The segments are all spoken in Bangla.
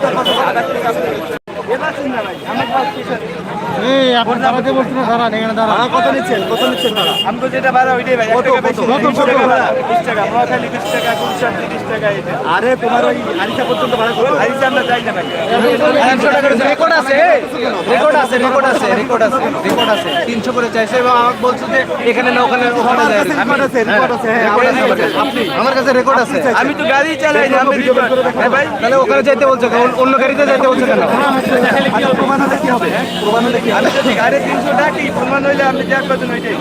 এই এখন দাঁড়াতে বলছি না দাঁড়ান এখানে দাঁড়ান কত নিচ্ছেন? কত নিচ্ছেন তারা? আমি তো যেটা ভাড়া ওইটাই ভাই কত, কত? তিনশো টাকা ভাড়া? ভাড়া। বিশ টাকা নোয়াখালী বিশ টাকা গুলশান তিরিশ টাকা এটা আরে তোমার ওই আরিসা পর্যন্ত ভাড়া কত? আইসে আমরা যাই না ভাই। তিনশো টাকার রেকর্ড আছে রেকর্ড আছে রেকর্ড আছে রেকর্ড আছে রেকর্ড আছে। তিনশো করে চাইছে এবং আমাকে বলছে যে এখানে না ওখানে ওখানে যায় রেকর্ড আছে রেকর্ড আছে হ্যাঁ, আমার কাছে রেকর্ড আছে। আমি তো গাড়ি চালাই না আমি। হ্যাঁ ভাই। তাহলে ওখানে যাইতে বলছো অন্য গাড়িতে যাইতে বলছে কেন? প্রমাণ হলে কি হবে? হ্যাঁ? প্রমাণ হলে কি হবে? গাড়ি তিনশো টাকা প্রমাণ হইলে আপনি যা করবেন ওইটাই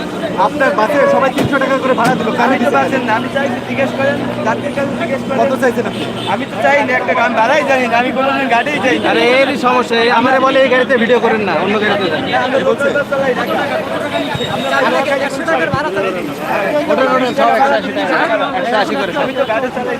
আপনার বাসে সবাই তিনশো টাকা করে ভাড়া দিল আমি তো পারছেন না আমি চাইছি জিজ্ঞেস করেন যাত্রীর কাছে জিজ্ঞেস কত করেন চাইছেন আপনি আমি তো চাই না একটা গান ভাড়াই জানি না আমি কোনোদিন গাড়িই চাই আরে এরই সমস্যা এই আমারে বলে এই গাড়িতে ভিডিও করেন না অন্য গাড়িতে আমরা লোকাল চালাই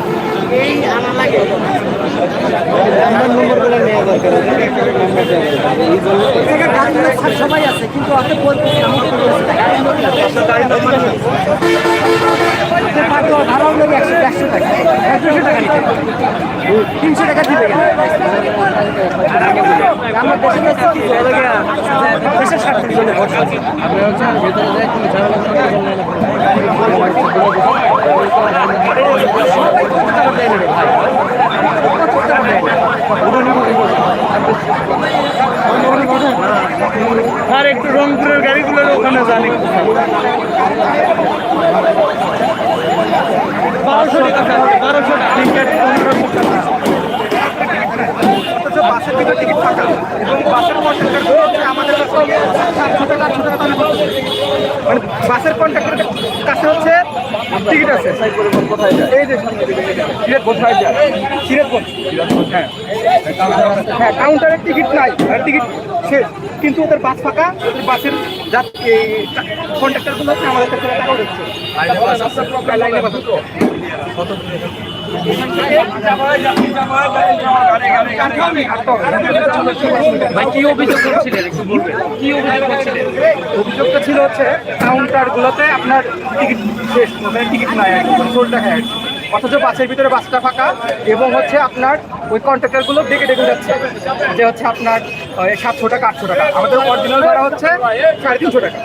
নাম্বার নম্বর করে নেওয়া দরকার নাম্বার সবাই আছে কিন্তু আপনি টাকা টাকা টাকা দিবে? আমরা দেশে যাচ্ছি দেশের স্বার্থের জন্য ভোট করছি। আপনি হচ্ছে ভেতরে যাই কোনো ঝামেলা করতে বললেন না। আর একটু রংপুরের গাড়িগুলোর ওখানে জানি বারোশো টাকা বারোশো টাকা অথচ বাসের ভিতরে টিকিট ফাঁকা এবং বাসের কন্ট্রাক্টর হচ্ছে আমাদের কাছ থেকে সাতশো টাকা আটশো টাকা দাম করছে। মানে বাসের কন্ট্রাক্টরের কাছে হচ্ছে টিকিট আছে। এই যে। সিরাজগঞ্জ কোথায় যায় সিরাজগঞ্জ। হ্যাঁ। হ্যাঁ কাউন্টারের টিকিট নাই টিকিট শেষ। কিন্তু ওদের বাস ফাঁকা ওদের বাসের কন্ট্রাক্টরগুলো আমাদের কাছে টাকাও দিচ্ছে। কি অভিযোগ করছিলেন? একটু বলবেন। কি অভিযোগ করছিলেন? অভিযোগটা ছিল হচ্ছে কাউন্টার গুলোতে আপনার টিকিট শেষ মানে টিকিট নাই কি, টাকা। অথচ বাসের ভিতরে বাসটা ফাঁকা এবং হচ্ছে আপনার ওই কন্ট্রাক্টরগুলো ডেকে ডেকে যাচ্ছে। যে হচ্ছে আপনার সাতশো টাকা আটশো টাকা। আমাদের অরিজিনাল ভাড়া হচ্ছে সাড়ে তিনশো টাকা।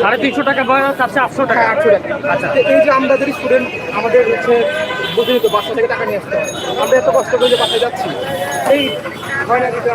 সাড়ে তিনশো টাকা বা চারশো আটশো টাকা। টাকা আটশো টাকা। আচ্ছা এই যে আমরা যদি স্টুডেন্ট আমাদের হচ্ছে বুঝিনি তো বাসা থেকে টাকা নিয়ে আসতে হয়। আমরা এত কষ্ট করে যে বাসায় যাচ্ছি এই হয় না যেটা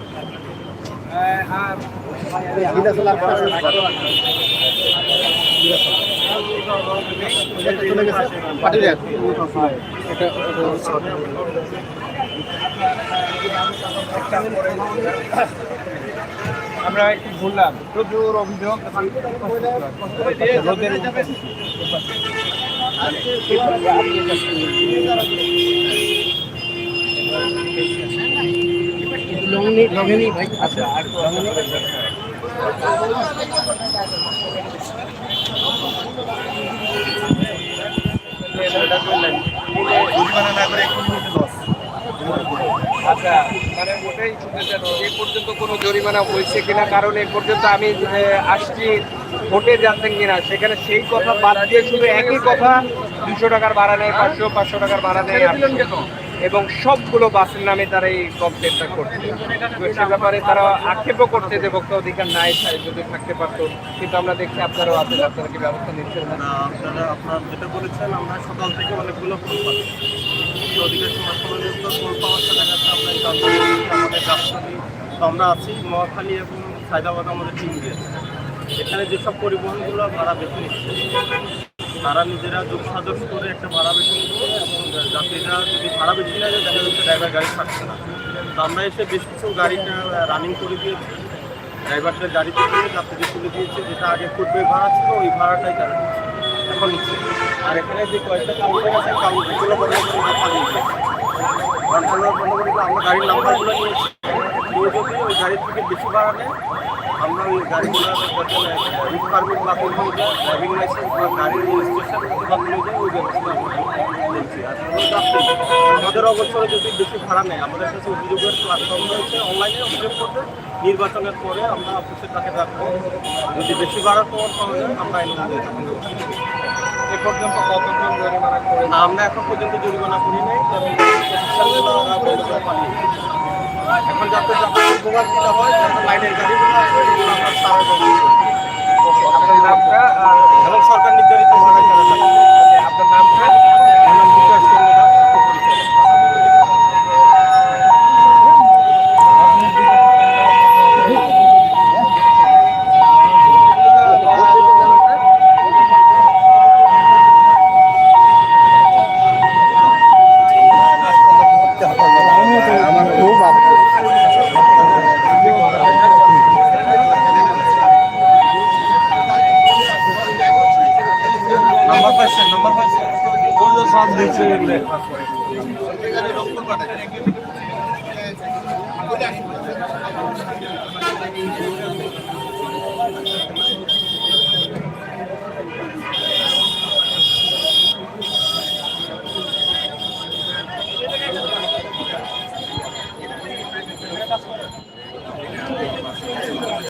আমরা একটু ভুললাম প্রচুর অভিযোগ রোদের মানে ওটাই শুনতে চান এ পর্যন্ত কোনো জরিমানা হয়েছে কিনা? কারণ এ পর্যন্ত আমি আসছি, ভোটে যাচ্ছেন কিনা? সেখানে সেই কথা বাদ দিয়ে শুধু একই কথা দুশো টাকার ভাড়া নেয়, পাঁচশো পাঁচশো টাকার ভাড়া আটশো। এবং সবগুলো বাসের নামে তারা এই কমপ্লেনটা করছে। সে ব্যাপারে তারা আক্ষেপও করছে যে ভোক্তা অধিকার নাই যদি থাকতে পারতো। কিন্তু আমরা দেখছি আপনারাও আছেন, আপনারা কি ব্যবস্থা নিচ্ছেন? না, আপনারা আপনারা যেটা বলেছেন, আমরা সকাল থেকে অনেকগুলো ফোন অধিকার আমাদের আমরা আছি মহাখালী এবং সায়দাবাদ আমাদের টিম দিয়েছে এখানে যেসব পরিবহনগুলো ভাড়া বেশি নিচ্ছে তারা নিজেরা যোগ সাজস করে একটা ভাড়া বেশি যাত্রীরা যদি ভাড়া বেশি নেয়, দেখা যাচ্ছে ড্রাইভার গাড়ি ছাড়ছে না। তো আমরা এসে বেশ কিছু গাড়িটা রানিং করে দিয়েছি। ড্রাইভারদের গাড়িতে দিয়ে যাত্রীদের তুলে দিয়েছে, যেটা আগে পূর্বে ভাড়া ছিল, ওই ভাড়াটাই তারা। এখন আর এখানে যে কয়েকটা কাউন্টার আছে কাউন্টারগুলো বন্ধ করে কাউন্টারগুলো বন্ধ করে আমরা গাড়ির নাম্বারগুলো নিয়েছি। ওই গাড়ির থেকে বেশি ভাড়া নেয় আমরা ওই গাড়িগুলো রুট পারমিট বাতিল হয়ে যায় ড্রাইভিং লাইসেন্স বা গাড়ির রেজিস্ট্রেশন যদি বাতিল হয়ে যায় ওই ব্যবস্থা আমাদের অবসরে যদি বেশি ভাড়া নেয় আমাদের কাছে অভিযোগের প্ল্যাটফর্ম রয়েছে। অনলাইনে অভিযোগ করতে নির্বাচনের পরে আমরা অফিসের কাছে রাখব। যদি বেশি ভাড়া পাওয়ার পাওয়া যায় আমরা আইন। এ পর্যন্ত কতজন জরিমানা করে না, আমরা এখন পর্যন্ত জরিমানা করি নাই তবে এখন যাতে যাত্রীদের ভোগান্তিটা হয় যাতে লাইনের গাড়িগুলো আমরা সারা দেবো। আপনার নামটা এবং সরকার নির্ধারিত ভাড়া নাম্বার পাইছেন নাম্বার পাইছেন সব দিচ্ছে